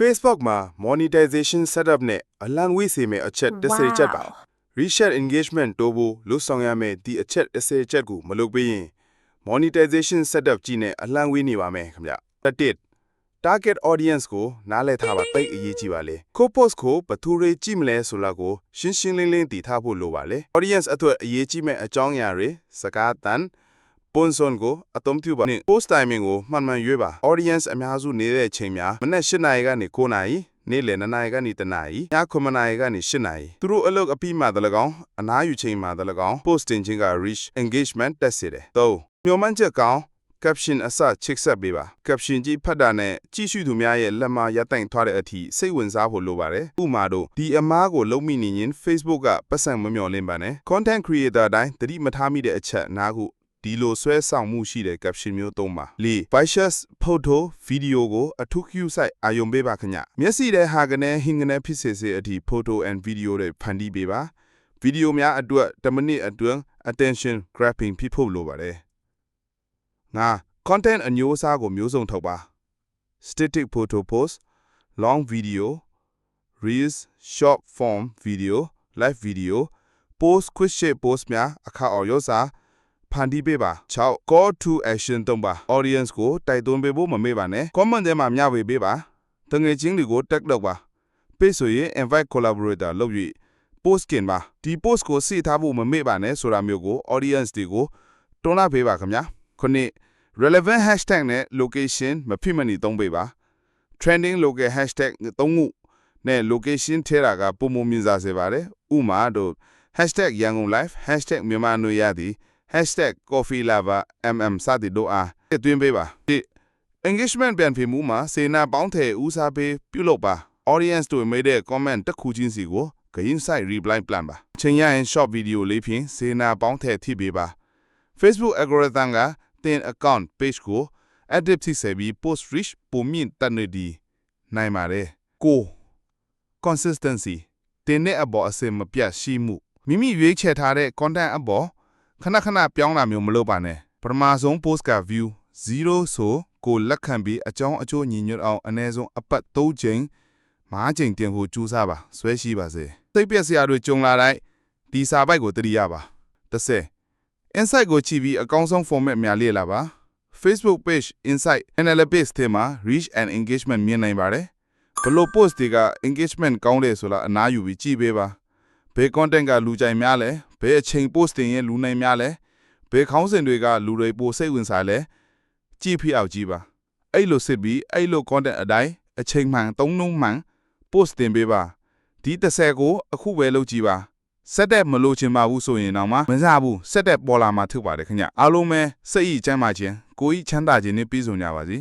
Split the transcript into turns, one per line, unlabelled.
Facebook မှာ monetization setup နဲ့အလံဝေးစေမယ့်အချက်30ချက်ပါ Reshare engagement တိုးဖို့လို့ဆောင်ရမယ့်ဒီအချက်30ချက်ကိုမလုပ်ပေးရင် monetization setup ကြီးနဲ့အလံဝေးနေပါမယ်ခင်ဗျတစ် target audience ကိုနားလည်ထားပါတိတ်အရေးကြီးပါလေကို post ကိုဘယ်သူတွေကြည့်မလဲဆိုတာကိုရှင်းရှင်းလင်းလင်းတည်ထားဖို့လိုပါလေ audience အတွက်အရေးကြီးမဲ့အကြောင်းအရာတွေစကားတ န်ပွန်စွန်ကိုအသုံးပြုပါနဲ့ post timing ကိုမှန်မှန်ရွေးပါ audience အများစုနေတဲ့ချိန်များမနက်၈နာရီကနေ9နာရီနေ့လယ်2နာရီကနေ3နာရီည9နာရီကနေ10နာရီသူတို့အလုပ်အပြီးမှတလကောင်အနားယူချိန်မှတလကောင် post တင်ခြင်းက reach engagement တက်စေတယ်၃မျှော်မှန်းချက်ကောင်း caption အစချိတ်ဆက်ပေးပါ caption ကြီးဖတ်တာနဲ့ကြည့်ရှုသူများရဲ့လက်မရတိုင်ထားတဲ့အထိစိတ်ဝင်စားဖို့လိုပါတယ်ဥပမာတို့ဒီအမားကိုလုံးမိနေရင် Facebook ကပတ်စံမမျှော်လင့်ပါနဲ့ content creator အတိုင်းသတိမထားမိတဲ့အချက်နားခု ဒီလိုဆွဲဆောင်မှုရှိတဲ့ caption မျိုးသုံးပါ၄ Vicious photo video ကိုအထူး Q ဆိုင်အာယုံပေးပါခင်ဗျမျက်စိတဲ့ဟာကနေဟင်ကနေဖြစ်စေစေအထိ photo and video တွေဖန်တီးပေးပါဗီဒီယိုများအတွက်10မိနစ်အတွင်း attention grabbing ဖြစ်ဖို့လိုပါတယ်ငါ content အမျိုးအစားကိုမျိုးစုံထုတ်ပါ static photo post long video reels short form video live video post quick shape post များအခါအော်ရောစာ ဖန်တီးပေးပါ6 call to action သုံးပါ audience ကိုတိုက်တွန်းပေးဖို့မမေ့ပါနဲ့ comment ထဲမှာမျှဝေပေးပါတငယ်ချင်းတွေကို tag လုပ်ပါ page ဆိုရင် invite collaborator လုပ်ပြီး post ကင်ပါဒီ post ကိုစိထားဖို့မမေ့ပါနဲ့ဆိုတာမျိုးကို audience တွေကိုတွန်းလှပေးပါခင်ဗျာခုနှစ် relevant hashtag နဲ့ location မဖြစ်မနေသုံးပေးပါ trending local hashtag သုံးခုနဲ့ location ထဲတာကပုံမမြင်စားစေပါတယ်ဥမာတို့ hashtag yangon life hashtag မြန်မာနွေရသည် hashtag coffee lover mm စသည်တို့အားတွင်းပေးပါဒီ engagement ပြန်ဖြစ်မှုမှာစေနာပေါင်းထည်ဦးစားပေးပြုလုပ်ပါ audience တို့မိတဲ့ comment တစ်ခုချင်းစီကို green site reply plan ပါချိန်ရရင် short video လေးဖြင့်စေနာပေါင်းထည်ထိပေးပါ Facebook algorithm ကတင် account page ကို active ဖြစ်စေပြီး post reach ပုံမြင့်တက်နေဒီနိုင်ပါတယ်ကို consistency တင်တဲ့အပေါ်အစင်မပြတ်ရှိမှုမိမိရွေးချယ်ထားတဲ့ content အပေါ် ခဏခဏပြောင်းတာမျိုးမလုပ်ပါနဲ့ပထမဆုံး post က view 0ဆိုကိုလက်ခံပြီးအကြောင်းအကျိုးညီညွတ်အောင်အနည်းဆုံးအပတ်3ချိန်5ချိန်တင်ဖို့ကြိုးစားပါဆွဲရှိပါစေစိတ်ပျက်စရာတွေကြုံလာတိုင်းဒီစာပိုက်ကိုတတိယပါ30 insight ကိုကြည့်ပြီးအကောင်းဆုံး format များလေ့လာပါ Facebook page insight analytics ထဲမှာ reach and engagement မြင်နိုင်ပါတယ်ဘလို့ post တွေက engagement ကောင်းတယ်ဆိုတာအနားယူပြီးကြည့်ပေးပါ ဘယ် content ကလူကြိုက်များလဲဘယ်အချိန် post တင်ရင်လူနိုင်များလဲဘယ်ခေါင်းစဉ်တွေကလူတွေပိုစိတ်ဝင်စားလဲကြည့်ဖြစ်အောင်ကြည့်ပါအဲ့လိုစစ်ပြီးအဲ့လို content အတိုင်းအချိန်မှန်သုံးနှုန်းမှန် post တင်ပေးပါဒီ30ကိုအခုပဲလုပ်ကြည့်ပါစက်တက်မလို့ချင်ပါဘူးဆိုရင်တော့မမစားဘူးစက်တက်ပေါ်လာမှာထုတ်ပါတယ်ခင်ဗျအားလုံးပဲစိတ်ဤချမ်းသာခြင်းကိုယ်ဤချမ်းသာခြင်းနဲ့ပြည့်စုံကြပါစေ